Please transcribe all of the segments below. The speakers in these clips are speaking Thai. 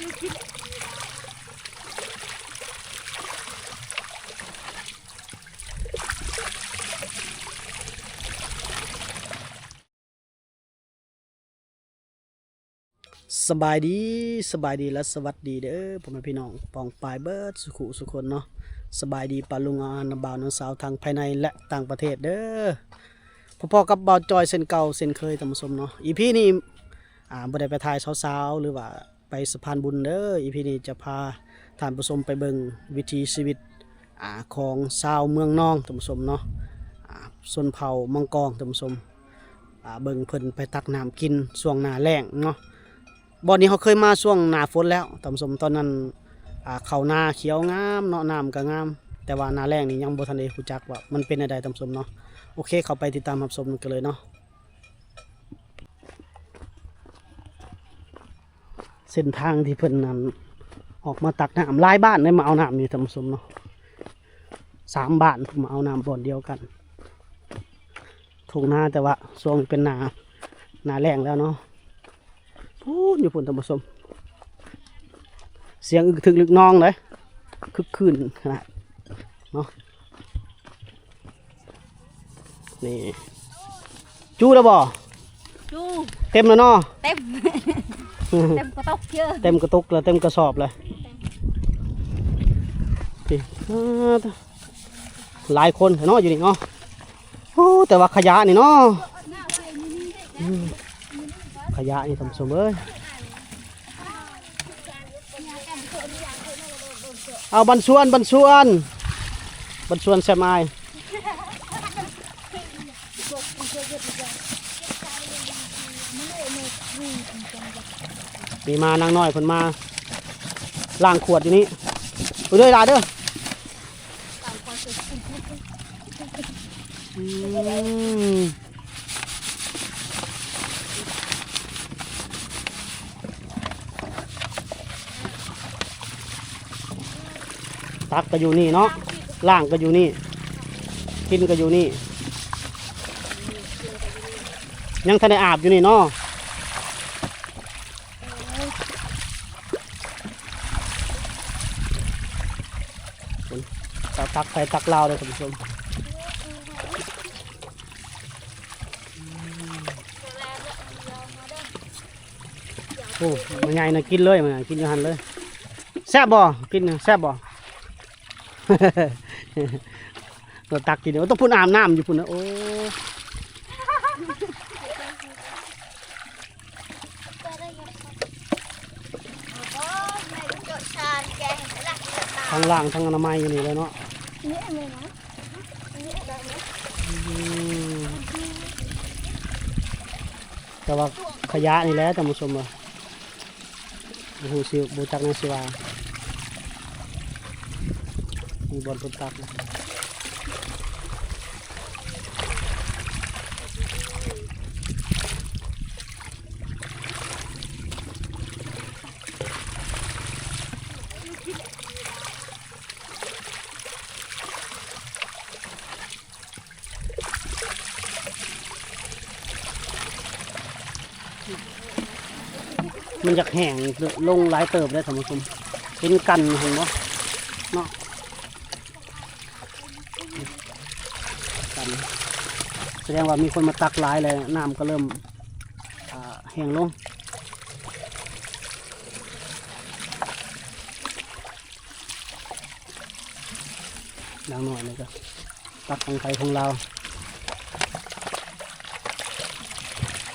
สบายดีสบายดีและสวัสดีเด้อพ่อแม่พี่น้องปองปลายเบิร์ดสุขุสุคนเนาะสบายดีปาลุงอานบ่าวน้องสาวทางภายในและต่างประเทศเด้อพ่อๆกับบ่าวจอยเส้นเก่าเส้นเคยท่านผู้ชมเนาะอีพี่นี้อ่าบ่ได้ไปถ่ายสาวๆหรือว่า ไปสะพานบุญเด้ออีพีนี้จะพาท่านผู้ชมไปเบิงวิถีชีวิตอของชาวเมืองนองท่านผู้ชมเนาะอ่าชนเผ่ามังกรท่านผู้ชมเบิงเพิ่นไปตักน้ำกินช่วงหน้าแล้งเนาะบ่อนนี้เขาเคยมาช่วงหน้าฝนแล้วตำสมตอนนั้นเขาวนาเขียวงามเนาะน้ำก็งาม แต่ว่าหน้าแรงนี่ยังบ่ทันได้รู้จักว่ามันเป็นอะไรตำสมเนาะโอเค เขาไปติดตามรับชมกันเลยเนาะ เส้นทางที่เพิ่นนั้นออกมาตักน้ำหลายบ้านได้มาเอาน้ำนี่ตำสมเนาะสามบ้านมาเอาน้ำบ่อนเดียวกันถูกหน้าแต่ว่าช่วงนี้เป็นหนาหนาแรงแล้วเนาะพูดอยู่พุ่นธรรมสมเสียงอึกถึกลึกน้องเลยคึกคืนขนาดเนาะนี่จูแล้วบ่ดูเต็มแล้วเนาะเต็ม เต็มกระตกเยอะเต็มกระตุกแล้วเต็มกระสอบเลยนี่อ่าหลายคนเนาะอยู่นี่เนาะโอ้แต่ว่าขยะนี่เนาะอืมขยะนี่ทำสมเอ้ยเอาบันชวนบันชวนบันชวนแซมไอา มีมานางน้อยคนมาล้างขวดอยู่นี่ไปด้วยลาเด้อตักก็อยู่นี่เนาะล่างก็อยู่นี่กินก็อยู่นี่ ยังทันได้อาบอยู่นี่เนาะ ตักตักใส่ตักลาวเลยท่านผู้ชมโอ้มันใหญ่นะกินเลยมันกินอยู่หันเลยแซ่บบ่กินน่ะแซ่บบ่เราตักกินเดี๋ยวต้องพุ่นอาบน้ำอยู่พุ่นนะโอ้ทั้งล่างทั้งอนามัยอยู่นี่เลยเนาะ อืมแต่ว่าขยะนี่แหละท่านผู้ชมอะบูฮูซิบูจักในสิว่ามีบอลตุตักนะ มันจะแห้งลงหลายเติบเลยท่านผู้ชมเป็นกันเห็นบ่เนาะกันแสดงว่ามีคนมาตักหลายเลยน้ำก็เริ่มแห้งลงดังหน่อยเลยก็ตักของไทยของเรา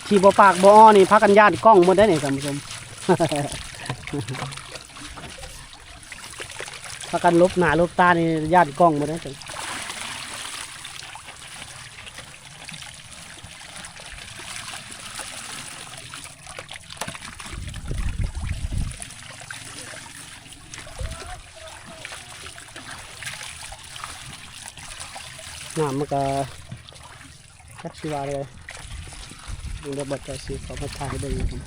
ที่บ่ปากบ่อ้อนี่พักกันญาติกล้องหมดได้เนี่ยท่านผู้ชม พักกันลบหนาลบตานี่ญาติกล้องมดได้จ้ะน้ำมันก็จักสิวาเลยดูระบบใจสีเขามาถ่ายให้เบิ่งครับ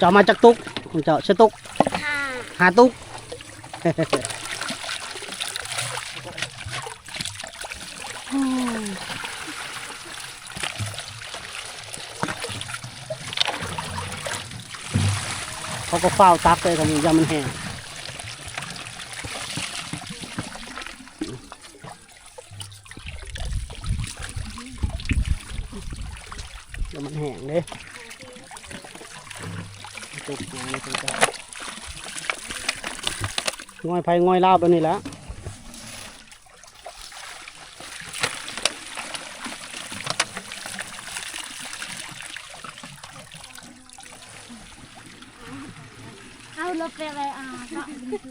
เจาะมาจากตุกของเจาะชะตุกค่ะหาตุกเขาก็เฝ้าวตักเลยครับยามันแห้งยามันแห้งเลย ตุกงานเลยจ้ะง่อยไผ่ง่อยลาบแล้วนี่แหละเอาลบไปเลยอะ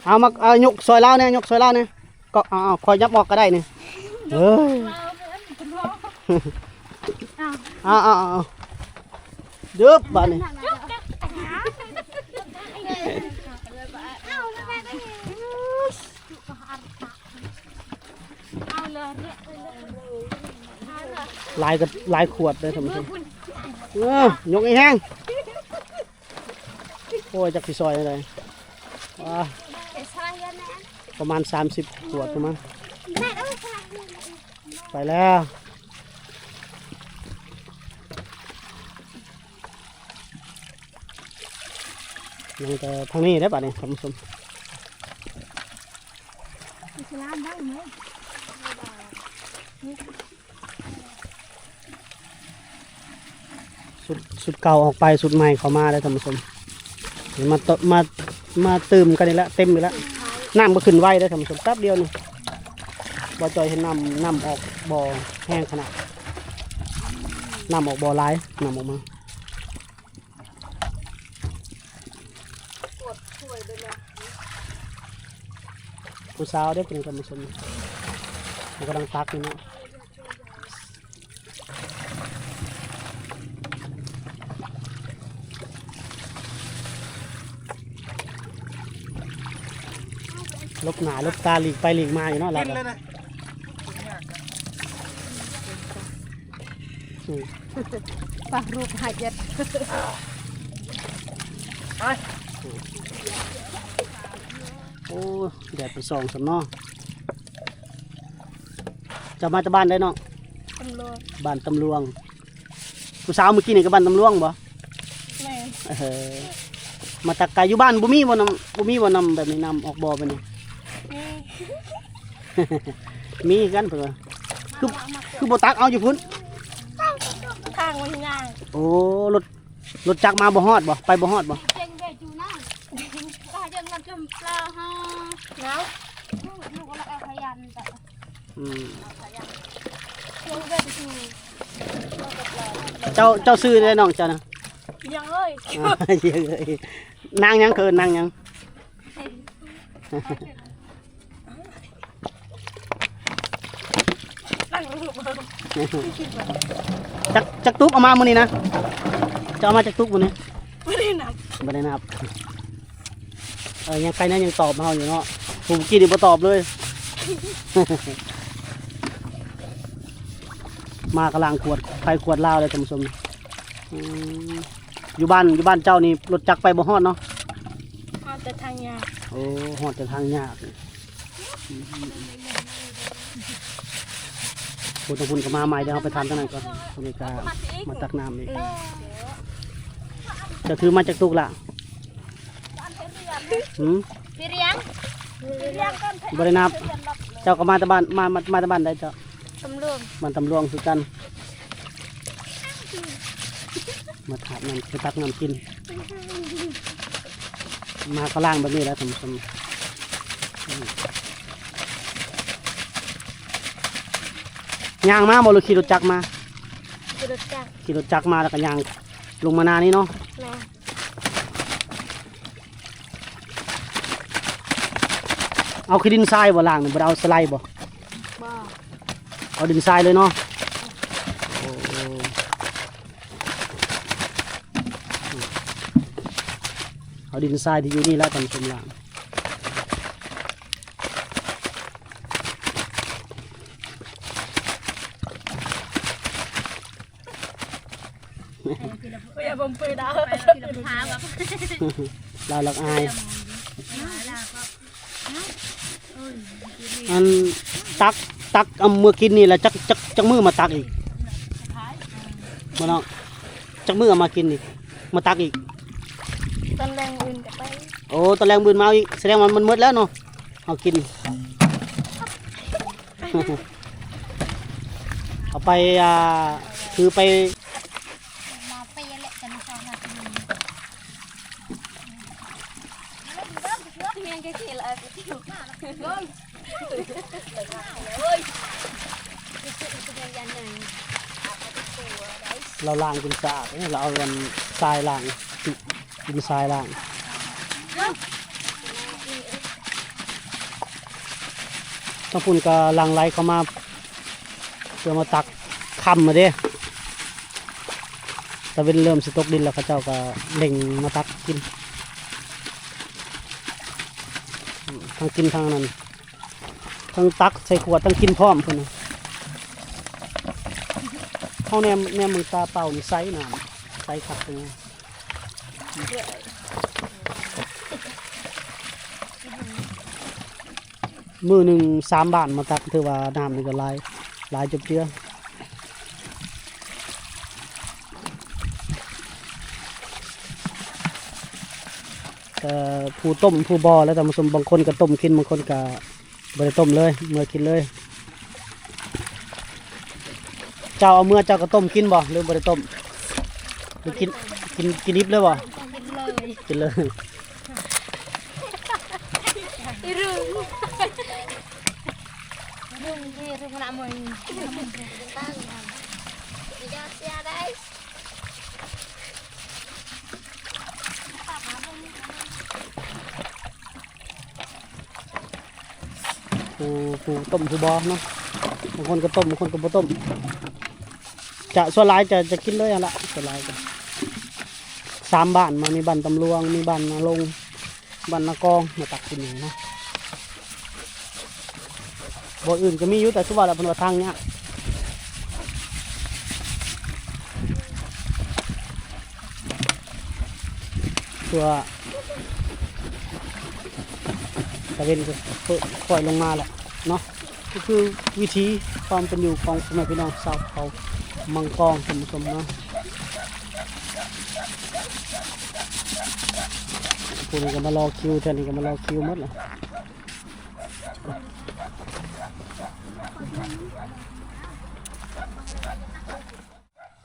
เอามาเอายกซอยเล่าวเนี่ยยกซอยเล่าวเนี่ยก็เอาเอาคอยยับออกก็ได้เนี่ยเออาไปอันคุณพ่อเอาเอาเอาเอาดึบบ้านนี่ จุ๊บจุ๊บเอาแล้วแม่ก็เห็นเอาเลยเนี่ยเอาเลยลายกับลายขวดเลยท่านผู้ชมเออยกอีแห้งโอ้ยจักสิซอยอะไรว้าไปใส่กันนะประมาณ 30 ขวดประมาณแม่เอาไปใส่ไปแล้วยังแต่ทางนี้ได้ป่ะเนี่ยท่านผู้ชมอิ สุดสุดเก่าออกไปสุดใหม่เขามาได้ท่านผู้ชมมาตมามาเติมกันนี่ละเต็มเลยละน้ำก็ขึ้นไวได้ท่านผู้ชมแป๊บเดียวนี่บ่จอยเห็นน้ำน้ำออกบ่อแห้งขนาดน้ำออกบ่อหลายน้ำออกมาผู้สาวได้เป็นท่านผู้ชมกำลังตักนี่เนาะ ลบหนาลบตาหลีกไปหลีกมาอยู่เนาะเราก็อืมปะรูปหายเจ็ดโอ้แดดไปส่องสำเนอจะมาจากบ้านได้เนาะตำรวจบ้านตำรวงผู้สาวเมื่อกี้นี่ก็บ้านตำรวงบ่แม่เออมาตักไก่อยู่บ้านบ่มีบ่นำบ่มีบ่นำแบบนี้นำออกบ่อไปนี่ มีกันเพิ่นว่าคือคือบ่ตักเอาอยู่พุ่นข้างมันง่ายโอ้รถรถจักรมาบ่ฮอดบ่ไปบ่ฮอดบ่เจงเวจูน่าก็ยังงันจมปลาฮะแล้วลูกก็เอาขยันแต่อืมเจงเวจูเจ้าเจ้าซื้อได้น้องเจ้านะยังเอ้ยอ่าเยอะเลยนางหยังเคินนางหยัง ตั้งรูป จักจักตุกเอามามื้อนี้นะจะเอามาจักตุกมื้อนี้ไม่ได้นับบ่ได้นับเออยังใครนั้นยังตอบมาเฮาอยู่เนาะผมกี้นี่บ่ตอบเลย มากำลังขวดไฟขวดเหล้าเลยท่านผู้ชมอืมอยู่บ้านอยู่บ้านเจ้านี่รถจักรไปบ่ฮอดเนาะมาแต่ทางยาโอ้ฮอดแต่ทางยาก คุณตะคุณก็มาใหม่เดี๋ยวเราไปทานทางนั้นก่อนคุณนี่ก็มาตักน้ำอีกจะถือมาจากตุกละหืมพี่เลี้ยงพี่เลี้ยงกันบริณาบเจ้าก็มาแตะบ้านมามามาแตะบ้านได้เจ้าตำรวจบ้านตำรวงคือกัน มาถามน้ำไปตักน้ำกิน มาก็ล่างแบบนี้แล้วท่านผู้ชมอืม ย่างมาบ่หรือขี่รถจักรมากระโดดจังขี่รถจักรมาแล้วก็ย่างลงมานานี่เนาะแม่เอาขี้ดินทรายบ่ล่างนี่บ่ได้เอาสไลด์บ่บ่เอาดินทรายเลยเนาะโอ้เอาดินทรายที่อยู่นี่แล้วท่านผู้ชมล่าง อย่าบ่มปืนเอาไปกินพาแบบ ลาวหลักอาย อันตักตักเอามือกินนี่แล้วจักจักจักมือมาตักอีกมาเนาะจักมือเอามากินอีกมาตักอีกตอนแรงอื่นกับไปโอ้ตอนแรงบืนมาเอาอีกแสดงว่ามันหมดแล้วเนาะเอากิน เอาไปอ่าคือไป มาเปย์แหละจะมาชอบมากินเมียงก็ขี่ เราล้างกินสะอาดเราเอากันทรายล้างกินทรายล้างต้องพุ่นก็ลังไหลเข้ามาเพื่อมาตักคำมาเด้แต่เป็นเริ่มสตกดินแล้วเขาเจ้าก็เล่งมาตักกิน ทั้งกินทั้งนั้นทั้งตักใส่ขวดทั้งกินพร้อมเพิ่นน่ะเขาแนมแนมมึงตาเป่านี่ไซส์น้ำไซส์ขัดตรงนี้มือหนึ่งสามบาทมาตักถือว่าน้ำนี่ก็ลายหลายจุบเจือ ผู้ต้มผู้บอแล้วแต่ผสมบางคนก็ต้มกินบางคนก็บริต้มเลยเมื่อกินเลย เจ้าเอาเมื่อเจ้าก็ต้มกินบ่หรือบริต้มหรือกินกินกินดิบเลยบ่กินเลยกินเลยอีรึงรึงที่รึงขนมึงตั้งมียาเสียได้ ผูผูต้มผูบอเนาะบางคนก็ต้มบางคนก็บ่ต้ม จะส่วนหลายจะจะกินเลยอะละส่วนหลายก็สามบ้านมามีบ้านตำรวงมีบ้านนาลงบ้านนากองมาตักกินอย่างนะบ่อื่นก็มีอยู่แต่สุว่าแล้วเป็นวทางเนี้ย ตัวตะเวนก็ค่อยลงมาแหละเนาะก็คือวิธีความเป็นอยู่ของพ่อแม่พี่น้องชาวเขามังกรท่านผู้ชมเนาะพวกนี้ก็มารอคิวท่านนี้ก็มารอคิวหมดเลย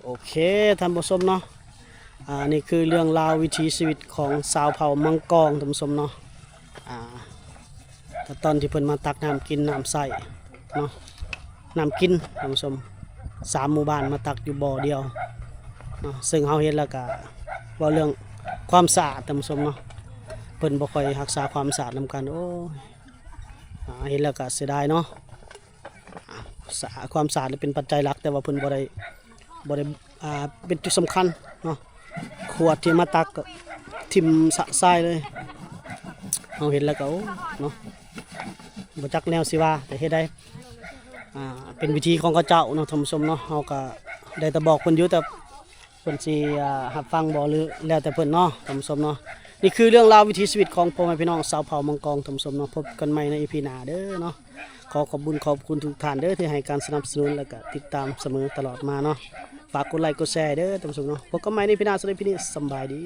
โอเคท่านผู้ชมเนาะ อ่านี่คือเรื่องราววิถีชีวิตของสาวเผ่ามังกรท่านผู้ชมเนาะอ่าแต่ตอนที่เพิ่นมาตักน้ำกินน้ำใส่เนาะน้ำกินท่านผู้ชมสามหมู่บ้านมาตักอยู่บ่อเดียวเนาะซึ่งเฮาเห็นแล้วก็ว่าเรื่องความสะอาดท่านผู้ชมเนาะเพิ่นบ่ค่อยรักษาความสะอาดนำกันโอ้ยอ่าเห็นแล้วก็เสียดายเนาะสะความสะอาดเป็นปัจจัยหลัก แต่ว่าเพิ่นบ่ได้บ่ได้อ่าเป็นจุดสำคัญ ขวดที่มาตักทิมสะทรายเลยเฮาเห็นแล้วก็เนาะบจักแนวสิว่าแต่เฮ็ดได้อ่าเป็นวิธีของเขาเจ้าเนาะท่านผู้ชมเนาะเฮาก็ได้แต่บอกเพิ่นอยู่แต่เพิ่นสิอ่ารับฟังบ่หรือแล้วแต่เพิ่นเนาะท่านผู้ชมเนาะนี่คือเรื่องราววิถีชีวิตของพ่อแม่พี่น้องชาวเผ่ามังกรท่านผู้ชมเนาะพบกันใหม่ใน EP หน้าเด้อเนาะขอขอบคุญขอบคุณทุกท่านเด้อที่ให้การสนับสนุนและก็ติดตามเสมอตลอดมาเนาะ ฝากกดไลค์กดแชร์เด้อท่านผู้ชมเนาะพบกันใหม่ใน EP หน้าสำหรับ EP นี้สบายดี